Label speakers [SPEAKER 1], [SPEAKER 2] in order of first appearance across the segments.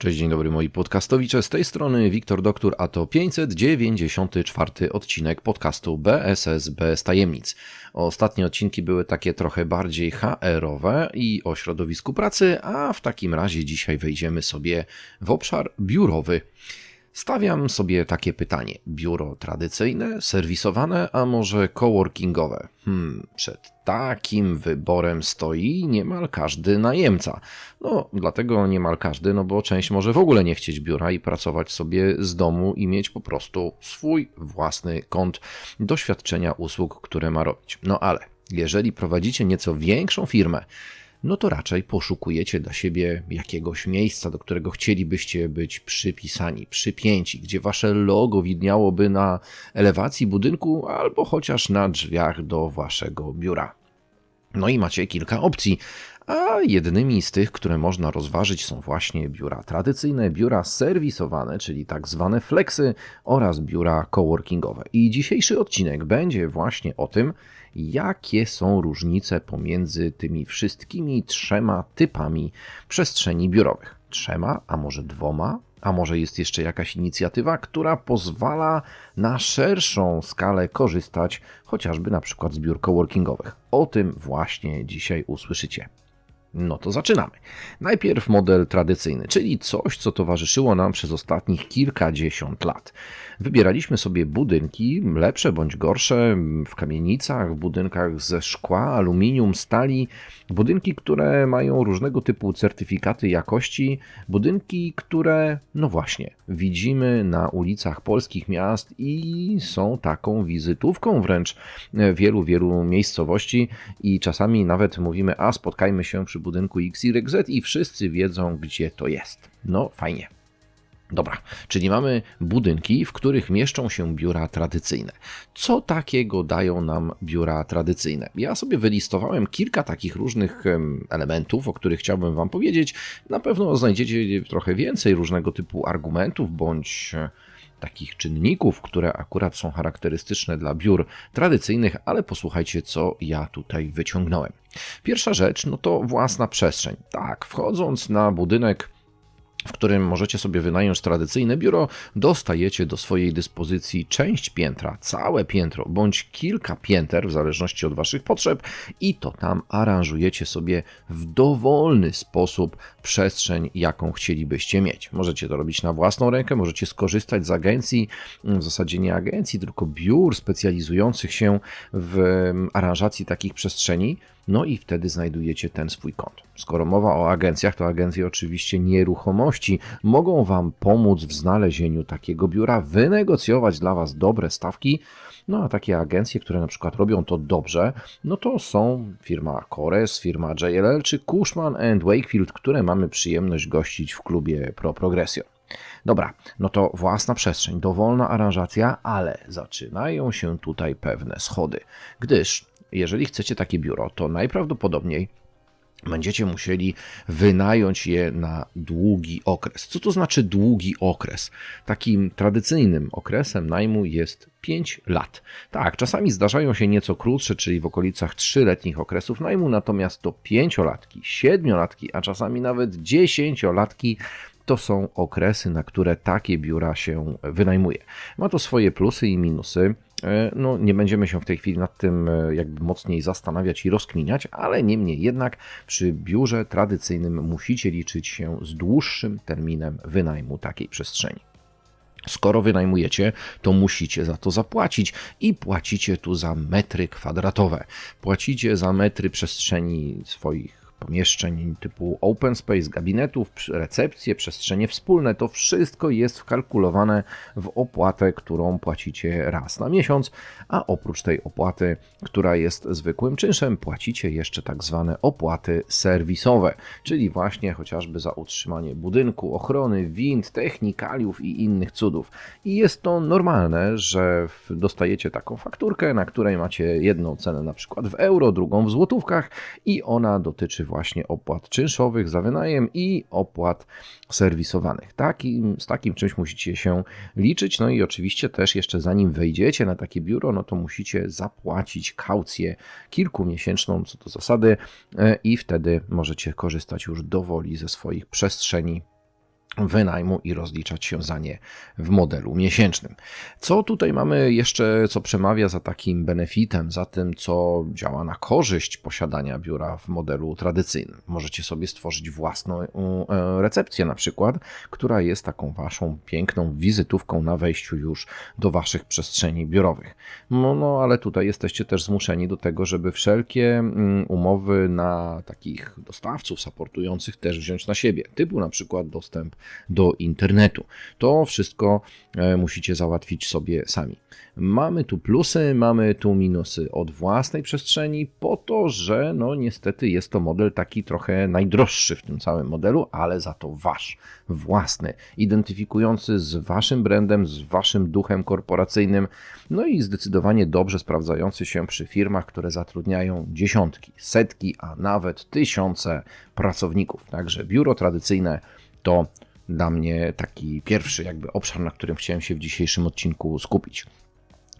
[SPEAKER 1] Cześć, dzień dobry moi podcastowicze, z tej strony Wiktor Doktor, a to 594 odcinek podcastu BSS bez tajemnic. Ostatnie odcinki były takie trochę bardziej HR-owe i o środowisku pracy, a w takim razie dzisiaj wejdziemy sobie w obszar biurowy. Stawiam sobie takie pytanie: biuro tradycyjne, serwisowane, a może coworkingowe? Hmm, przed takim wyborem stoi niemal każdy najemca. No, dlatego niemal każdy, no bo część może w ogóle nie chcieć biura i pracować sobie z domu i mieć po prostu swój własny kąt doświadczenia usług, które ma robić. No ale jeżeli prowadzicie nieco większą firmę, no to raczej poszukujecie dla siebie jakiegoś miejsca, do którego chcielibyście być przypisani, przypięci, gdzie wasze logo widniałoby na elewacji budynku albo chociaż na drzwiach do waszego biura. No i macie kilka opcji, a jednymi z tych, które można rozważyć są właśnie biura tradycyjne, biura serwisowane, czyli tak zwane flexy oraz biura coworkingowe. I dzisiejszy odcinek będzie właśnie o tym, jakie są różnice pomiędzy tymi wszystkimi trzema typami przestrzeni biurowych. Trzema, a może dwoma, a może jest jeszcze jakaś inicjatywa, która pozwala na szerszą skalę korzystać chociażby na przykład z biur coworkingowych. O tym właśnie dzisiaj usłyszycie. No to zaczynamy. Najpierw model tradycyjny, czyli coś, co towarzyszyło nam przez ostatnich kilkadziesiąt lat. Wybieraliśmy sobie budynki, lepsze bądź gorsze, w kamienicach, w budynkach ze szkła, aluminium, stali, budynki, które mają różnego typu certyfikaty jakości, budynki, które, no właśnie, widzimy na ulicach polskich miast i są taką wizytówką wręcz wielu, wielu miejscowości i czasami nawet mówimy, a spotkajmy się przy budynku XYZ i wszyscy wiedzą, gdzie to jest. No fajnie. Dobra, czyli mamy budynki, w których mieszczą się biura tradycyjne. Co takiego dają nam biura tradycyjne? Ja sobie wylistowałem kilka takich różnych elementów, o których chciałbym Wam powiedzieć. Na pewno znajdziecie trochę więcej różnego typu argumentów bądź takich czynników, które akurat są charakterystyczne dla biur tradycyjnych, ale posłuchajcie, co ja tutaj wyciągnąłem. Pierwsza rzecz, no to własna przestrzeń. Tak, wchodząc na budynek w którym możecie sobie wynająć tradycyjne biuro, dostajecie do swojej dyspozycji część piętra, całe piętro bądź kilka pięter, w zależności od Waszych potrzeb, i to tam aranżujecie sobie w dowolny sposób przestrzeń, jaką chcielibyście mieć. Możecie to robić na własną rękę, możecie skorzystać z agencji, w zasadzie nie agencji, tylko biur specjalizujących się w aranżacji takich przestrzeni no i wtedy znajdujecie ten swój kąt. Skoro mowa o agencjach, to agencje oczywiście nieruchomości mogą Wam pomóc w znalezieniu takiego biura, wynegocjować dla Was dobre stawki. No a takie agencje, które na przykład robią to dobrze, no to są firma Cores, firma JLL czy Cushman Wakefield, które mamy przyjemność gościć w klubie Pro Progression. Dobra, no to własna przestrzeń, dowolna aranżacja, ale zaczynają się tutaj pewne schody, gdyż jeżeli chcecie takie biuro, to najprawdopodobniej będziecie musieli wynająć je na długi okres. Co to znaczy długi okres? Takim tradycyjnym okresem najmu jest 5 lat. Tak, czasami zdarzają się nieco krótsze, czyli w okolicach 3-letnich okresów najmu, natomiast to 5-latki, 7-latki, a czasami nawet 10-latki to są okresy, na które takie biura się wynajmuje. Ma to swoje plusy i minusy. E, no, nie będziemy się w tej chwili nad tym e, jakby mocniej zastanawiać i rozkminiać, ale niemniej jednak przy biurze tradycyjnym musicie liczyć się z dłuższym terminem wynajmu takiej przestrzeni. Skoro wynajmujecie, to musicie za to zapłacić i płacicie tu za metry kwadratowe. Płacicie za metry przestrzeni swoich pomieszczeń typu open space, gabinetów, recepcje, przestrzenie wspólne, to wszystko jest wkalkulowane w opłatę, którą płacicie raz na miesiąc, a oprócz tej opłaty, która jest zwykłym czynszem, płacicie jeszcze tak zwane opłaty serwisowe, czyli właśnie chociażby za utrzymanie budynku, ochrony, wind, technikaliów i innych cudów. I jest to normalne, że dostajecie taką fakturkę, na której macie jedną cenę na przykład w euro, drugą w złotówkach i ona dotyczy właśnie opłat czynszowych za wynajem i opłat serwisowanych. Takim, z takim czymś musicie się liczyć. No i oczywiście też jeszcze zanim wejdziecie na takie biuro, no to musicie zapłacić kaucję kilkumiesięczną co do zasady e, i wtedy możecie korzystać już dowoli ze swoich przestrzeni wynajmu i rozliczać się za nie w modelu miesięcznym. Co tutaj mamy jeszcze, co przemawia za takim benefitem, za tym, co działa na korzyść posiadania biura w modelu tradycyjnym? Możecie sobie stworzyć własną e, recepcję, na przykład, która jest taką waszą piękną wizytówką na wejściu już do waszych przestrzeni biurowych. No, no ale tutaj jesteście też zmuszeni do tego, żeby wszelkie mm, umowy na takich dostawców supportujących też wziąć na siebie, typu na przykład dostęp do internetu. To wszystko e, musicie załatwić sobie sami. Mamy tu plusy, mamy tu minusy od własnej przestrzeni, po to, że no niestety jest to model taki trochę najdroższy w tym całym modelu, ale za to wasz, własny, identyfikujący z waszym brandem, z waszym duchem korporacyjnym, no i zdecydowanie dobrze sprawdzający się przy firmach, które zatrudniają dziesiątki, setki, a nawet tysiące pracowników. Także biuro tradycyjne to dla mnie taki pierwszy jakby obszar, na którym chciałem się w dzisiejszym odcinku skupić.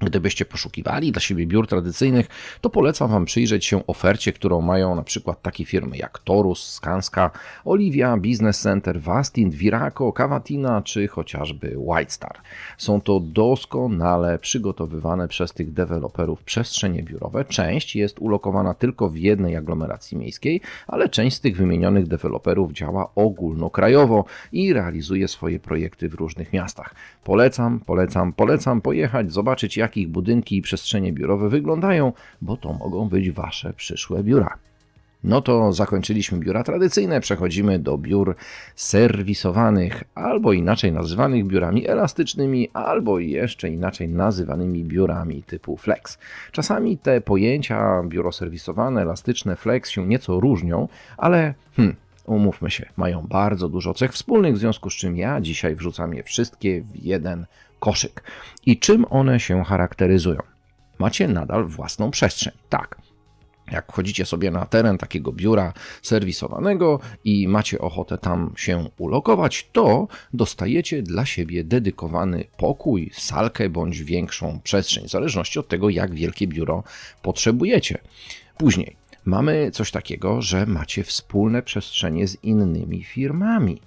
[SPEAKER 1] Gdybyście poszukiwali dla siebie biur tradycyjnych, to polecam Wam przyjrzeć się ofercie, którą mają na przykład takie firmy jak Torus, Skanska, Olivia, Business Center, Vastint, Viraco, Cavatina czy chociażby Whitestar. Są to doskonale przygotowywane przez tych deweloperów przestrzenie biurowe. Część jest ulokowana tylko w jednej aglomeracji miejskiej, ale część z tych wymienionych deweloperów działa ogólnokrajowo i realizuje swoje projekty w różnych miastach. Polecam, polecam, polecam pojechać, zobaczyć jak jak ich budynki i przestrzenie biurowe wyglądają, bo to mogą być Wasze przyszłe biura. No to zakończyliśmy biura tradycyjne, przechodzimy do biur serwisowanych, albo inaczej nazywanych biurami elastycznymi, albo jeszcze inaczej nazywanymi biurami typu flex. Czasami te pojęcia biuro serwisowane, elastyczne, flex się nieco różnią, ale hmm, umówmy się, mają bardzo dużo cech wspólnych, w związku z czym ja dzisiaj wrzucam je wszystkie w jeden koszyk. I czym one się charakteryzują? Macie nadal własną przestrzeń. Tak. Jak wchodzicie sobie na teren takiego biura serwisowanego i macie ochotę tam się ulokować, to dostajecie dla siebie dedykowany pokój, salkę bądź większą przestrzeń, w zależności od tego, jak wielkie biuro potrzebujecie. Później mamy coś takiego, że macie wspólne przestrzenie z innymi firmami.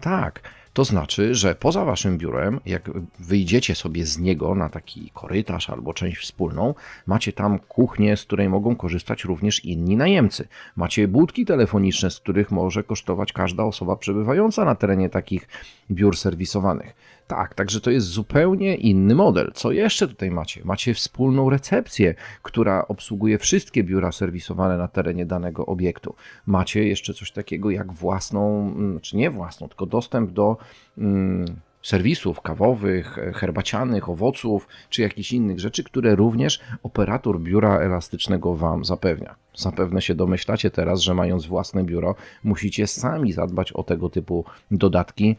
[SPEAKER 1] Tak to znaczy, że poza waszym biurem, jak wyjdziecie sobie z niego na taki korytarz albo część wspólną, macie tam kuchnię, z której mogą korzystać również inni najemcy. Macie budki telefoniczne, z których może kosztować każda osoba przebywająca na terenie takich biur serwisowanych. Tak, także to jest zupełnie inny model. Co jeszcze tutaj macie? Macie wspólną recepcję, która obsługuje wszystkie biura serwisowane na terenie danego obiektu. Macie jeszcze coś takiego jak własną, czy znaczy nie własną, tylko dostęp do mm, serwisów kawowych, herbacianych, owoców czy jakichś innych rzeczy, które również operator biura elastycznego Wam zapewnia. Zapewne się domyślacie teraz, że mając własne biuro, musicie sami zadbać o tego typu dodatki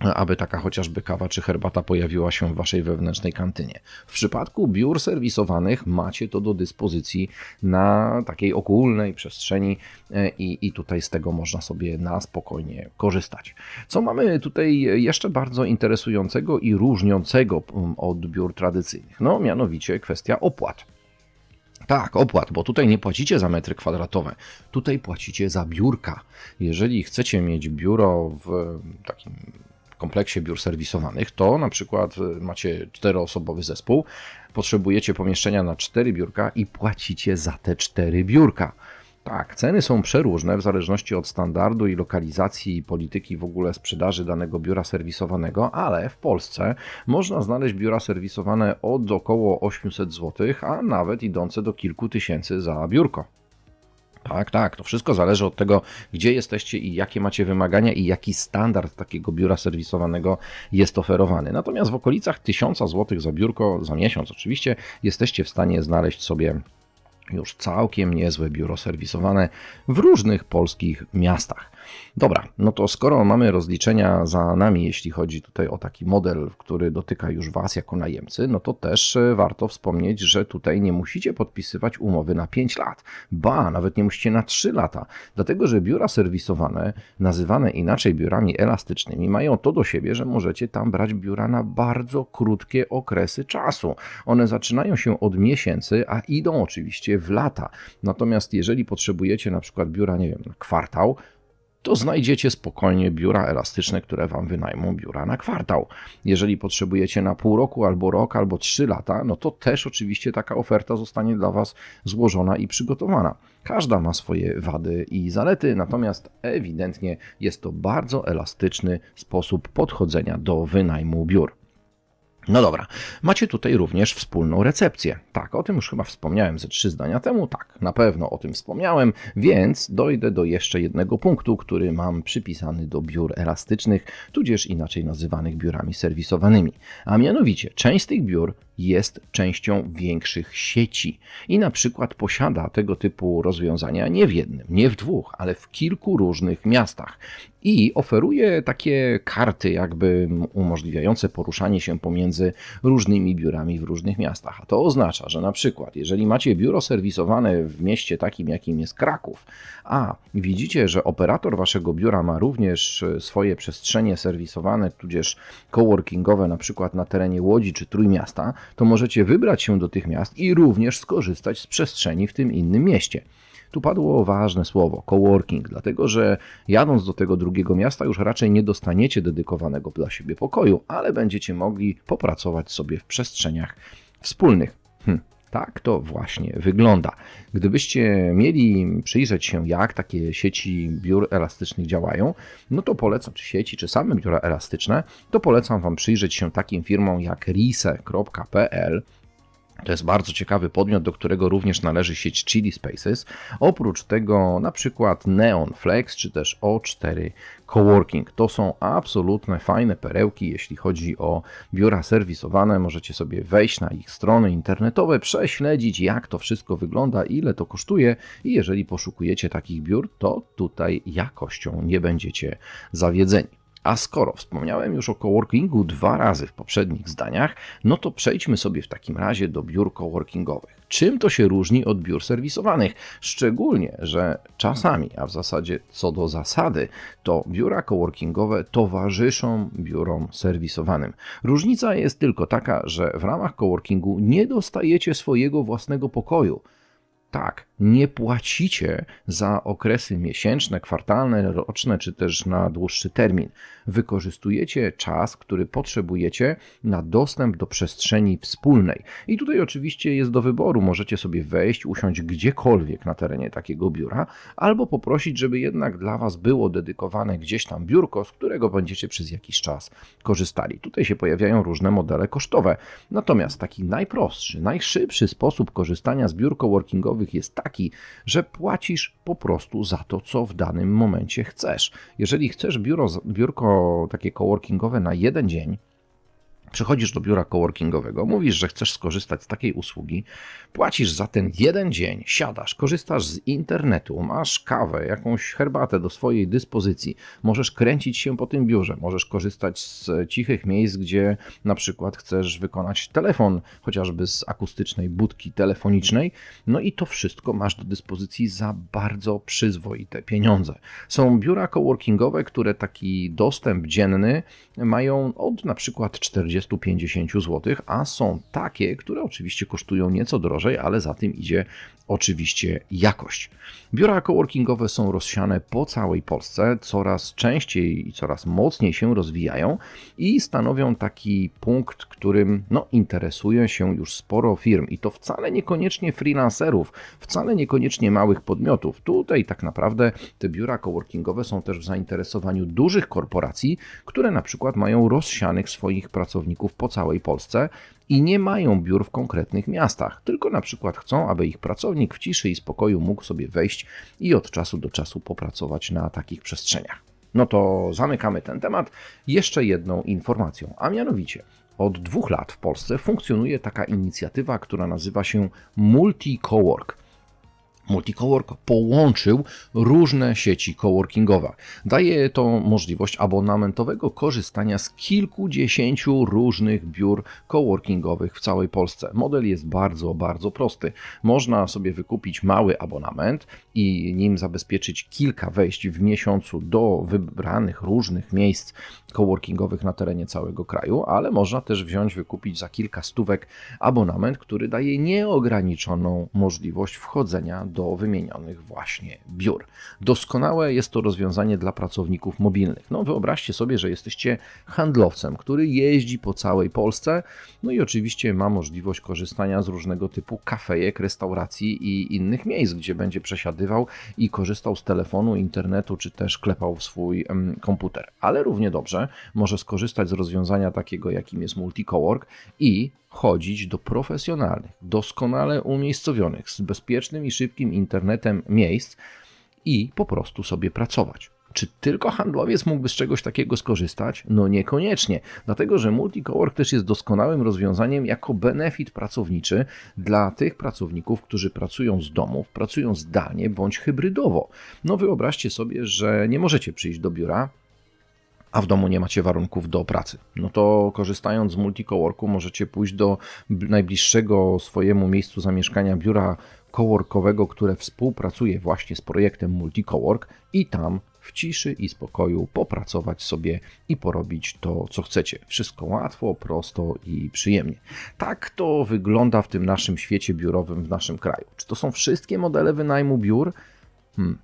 [SPEAKER 1] aby taka chociażby kawa czy herbata pojawiła się w waszej wewnętrznej kantynie. W przypadku biur serwisowanych macie to do dyspozycji na takiej ogólnej przestrzeni e, i, i tutaj z tego można sobie na spokojnie korzystać. Co mamy tutaj jeszcze bardzo interesującego i różniącego mm, od biur tradycyjnych? No mianowicie kwestia opłat. Tak, opłat, bo tutaj nie płacicie za metry kwadratowe, tutaj płacicie za biurka. Jeżeli chcecie mieć biuro w takim kompleksie biur serwisowanych, to na przykład y, macie czteroosobowy zespół, potrzebujecie pomieszczenia na cztery biurka i płacicie za te cztery biurka. Tak, ceny są przeróżne w zależności od standardu i lokalizacji i polityki w ogóle sprzedaży danego biura serwisowanego, ale w Polsce można znaleźć biura serwisowane od około 800 zł, a nawet idące do kilku tysięcy za biurko. Tak, tak. To wszystko zależy od tego, gdzie jesteście i jakie macie wymagania i jaki standard takiego biura serwisowanego jest oferowany. Natomiast w okolicach 1000 zł za biurko, za miesiąc oczywiście, jesteście w stanie znaleźć sobie już całkiem niezłe biuro serwisowane w różnych polskich miastach. Dobra, no to skoro mamy rozliczenia za nami, jeśli chodzi tutaj o taki model, który dotyka już Was jako najemcy, no to też e, warto wspomnieć, że tutaj nie musicie podpisywać umowy na 5 lat, ba, nawet nie musicie na 3 lata, dlatego że biura serwisowane, nazywane inaczej biurami elastycznymi, mają to do siebie, że możecie tam brać biura na bardzo krótkie okresy czasu. One zaczynają się od miesięcy, a idą oczywiście w lata. Natomiast jeżeli potrzebujecie na przykład biura, nie wiem, na kwartał, to znajdziecie spokojnie biura elastyczne, które Wam wynajmą biura na kwartał. Jeżeli potrzebujecie na pół roku, albo rok, albo trzy lata, no to też oczywiście taka oferta zostanie dla Was złożona i przygotowana. Każda ma swoje wady i zalety, natomiast ewidentnie jest to bardzo elastyczny sposób podchodzenia do wynajmu biur. No dobra, macie tutaj również wspólną recepcję. Tak, o tym już chyba wspomniałem ze trzy zdania temu. Tak, na pewno o tym wspomniałem, więc dojdę do jeszcze jednego punktu, który mam przypisany do biur elastycznych, tudzież inaczej nazywanych biurami serwisowanymi. A mianowicie, część z tych biur jest częścią większych sieci i na przykład posiada tego typu rozwiązania nie w jednym, nie w dwóch, ale w kilku różnych miastach. I oferuje takie karty, jakby umożliwiające poruszanie się pomiędzy różnymi biurami w różnych miastach. A to oznacza, że na przykład, jeżeli macie biuro serwisowane w mieście takim, jakim jest Kraków, a widzicie, że operator waszego biura ma również swoje przestrzenie serwisowane, tudzież coworkingowe, na przykład na terenie Łodzi czy Trójmiasta, to możecie wybrać się do tych miast i również skorzystać z przestrzeni w tym innym mieście. Tu padło ważne słowo coworking, dlatego że jadąc do tego drugiego miasta już raczej nie dostaniecie dedykowanego dla siebie pokoju, ale będziecie mogli popracować sobie w przestrzeniach wspólnych. Hm. Tak to właśnie wygląda. Gdybyście mieli przyjrzeć się, jak takie sieci biur elastycznych działają, no to polecam, czy sieci, czy same biura elastyczne, to polecam Wam przyjrzeć się takim firmom jak rise.pl, to jest bardzo ciekawy podmiot, do którego również należy sieć Chili Spaces. Oprócz tego na przykład Neon Flex czy też O4 Coworking. To są absolutne fajne perełki, jeśli chodzi o biura serwisowane. Możecie sobie wejść na ich strony internetowe, prześledzić jak to wszystko wygląda, ile to kosztuje i jeżeli poszukujecie takich biur, to tutaj jakością nie będziecie zawiedzeni. A skoro wspomniałem już o coworkingu dwa razy w poprzednich zdaniach, no to przejdźmy sobie w takim razie do biur coworkingowych. Czym to się różni od biur serwisowanych? Szczególnie, że czasami, a w zasadzie co do zasady, to biura coworkingowe towarzyszą biurom serwisowanym. Różnica jest tylko taka, że w ramach coworkingu nie dostajecie swojego własnego pokoju. Tak, nie płacicie za okresy miesięczne, kwartalne, roczne czy też na dłuższy termin. Wykorzystujecie czas, który potrzebujecie na dostęp do przestrzeni wspólnej. I tutaj oczywiście jest do wyboru. Możecie sobie wejść, usiąść gdziekolwiek na terenie takiego biura, albo poprosić, żeby jednak dla Was było dedykowane gdzieś tam biurko, z którego będziecie przez jakiś czas korzystali. Tutaj się pojawiają różne modele kosztowe. Natomiast taki najprostszy, najszybszy sposób korzystania z biur coworkingowych jest taki, że płacisz po prostu za to, co w danym momencie chcesz. Jeżeli chcesz biuro, biurko takie coworkingowe na jeden dzień, Przychodzisz do biura coworkingowego, mówisz, że chcesz skorzystać z takiej usługi, płacisz za ten jeden dzień, siadasz, korzystasz z internetu, masz kawę, jakąś herbatę do swojej dyspozycji, możesz kręcić się po tym biurze, możesz korzystać z cichych miejsc, gdzie na przykład chcesz wykonać telefon, chociażby z akustycznej budki telefonicznej, no i to wszystko masz do dyspozycji za bardzo przyzwoite pieniądze. Są biura coworkingowe, które taki dostęp dzienny mają od na przykład 40 40-50 zł, a są takie, które oczywiście kosztują nieco drożej, ale za tym idzie oczywiście jakość. Biura coworkingowe są rozsiane po całej Polsce, coraz częściej i coraz mocniej się rozwijają i stanowią taki punkt, którym no, interesuje się już sporo firm i to wcale niekoniecznie freelancerów, wcale niekoniecznie małych podmiotów. Tutaj tak naprawdę te biura coworkingowe są też w zainteresowaniu dużych korporacji, które na przykład mają rozsianych swoich pracowników po całej Polsce i nie mają biur w konkretnych miastach, tylko na przykład chcą, aby ich pracownik w ciszy i spokoju mógł sobie wejść i od czasu do czasu popracować na takich przestrzeniach. No to zamykamy ten temat jeszcze jedną informacją, a mianowicie od dwóch lat w Polsce funkcjonuje taka inicjatywa, która nazywa się Multi Cowork. Multicowork połączył różne sieci coworkingowe. Daje to możliwość abonamentowego korzystania z kilkudziesięciu różnych biur coworkingowych w całej Polsce. Model jest bardzo, bardzo prosty. Można sobie wykupić mały abonament i nim zabezpieczyć kilka wejść w miesiącu do wybranych różnych miejsc coworkingowych na terenie całego kraju, ale można też wziąć, wykupić za kilka stówek abonament, który daje nieograniczoną możliwość wchodzenia do do wymienionych właśnie biur. Doskonałe jest to rozwiązanie dla pracowników mobilnych. No wyobraźcie sobie, że jesteście handlowcem, który jeździ po całej Polsce, no i oczywiście ma możliwość korzystania z różnego typu kafejek, restauracji i innych miejsc, gdzie będzie przesiadywał i korzystał z telefonu, internetu, czy też klepał w swój komputer. Ale równie dobrze może skorzystać z rozwiązania takiego, jakim jest Multicowork i chodzić do profesjonalnych, doskonale umiejscowionych, z bezpiecznym i szybkim internetem miejsc i po prostu sobie pracować. Czy tylko handlowiec mógłby z czegoś takiego skorzystać? No niekoniecznie, dlatego że Multicowork też jest doskonałym rozwiązaniem jako benefit pracowniczy dla tych pracowników, którzy pracują z domów, pracują zdalnie bądź hybrydowo. No wyobraźcie sobie, że nie możecie przyjść do biura, a w domu nie macie warunków do pracy. No to korzystając z multicoworku możecie pójść do najbliższego swojemu miejscu zamieszkania biura coworkowego, które współpracuje właśnie z projektem Multicowork i tam w ciszy i spokoju popracować sobie i porobić to, co chcecie. Wszystko łatwo, prosto i przyjemnie. Tak to wygląda w tym naszym świecie biurowym w naszym kraju. Czy to są wszystkie modele wynajmu biur? Hmm.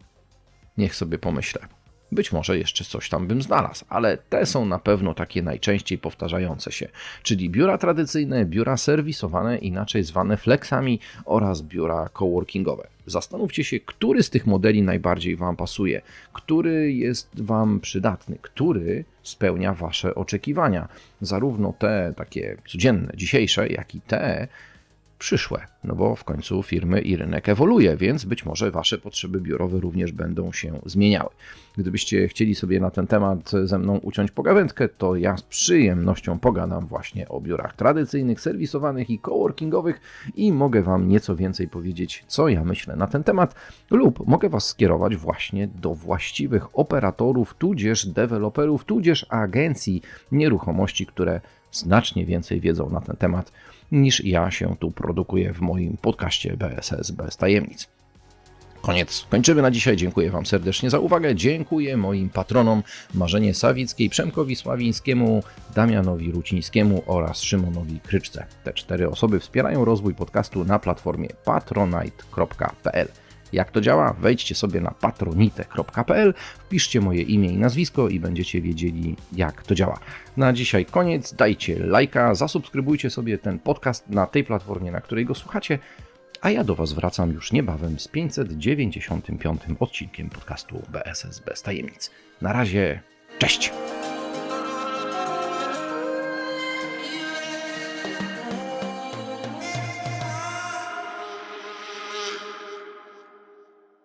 [SPEAKER 1] Niech sobie pomyślę. Być może jeszcze coś tam bym znalazł, ale te są na pewno takie najczęściej powtarzające się, czyli biura tradycyjne, biura serwisowane, inaczej zwane flexami oraz biura coworkingowe. Zastanówcie się, który z tych modeli najbardziej Wam pasuje, który jest Wam przydatny, który spełnia Wasze oczekiwania, zarówno te takie codzienne, dzisiejsze, jak i te przyszłe, no bo w końcu firmy i rynek ewoluuje, więc być może Wasze potrzeby biurowe również będą się zmieniały. Gdybyście chcieli sobie na ten temat ze mną uciąć pogawędkę, to ja z przyjemnością pogadam właśnie o biurach tradycyjnych, serwisowanych i coworkingowych i mogę Wam nieco więcej powiedzieć, co ja myślę na ten temat, lub mogę Was skierować właśnie do właściwych operatorów, tudzież deweloperów, tudzież agencji nieruchomości, które znacznie więcej wiedzą na ten temat niż ja się tu produkuję w moim podcaście BSS bez tajemnic. Koniec. Kończymy na dzisiaj. Dziękuję Wam serdecznie za uwagę. Dziękuję moim patronom Marzenie Sawickiej, Przemkowi Sławińskiemu, Damianowi Rucińskiemu oraz Szymonowi Kryczce. Te cztery osoby wspierają rozwój podcastu na platformie patronite.pl. Jak to działa? Wejdźcie sobie na patronite.pl, wpiszcie moje imię i nazwisko i będziecie wiedzieli, jak to działa. Na dzisiaj koniec. Dajcie lajka, zasubskrybujcie sobie ten podcast na tej platformie, na której go słuchacie. A ja do Was wracam już niebawem z 595 odcinkiem podcastu BSS bez tajemnic. Na razie, cześć!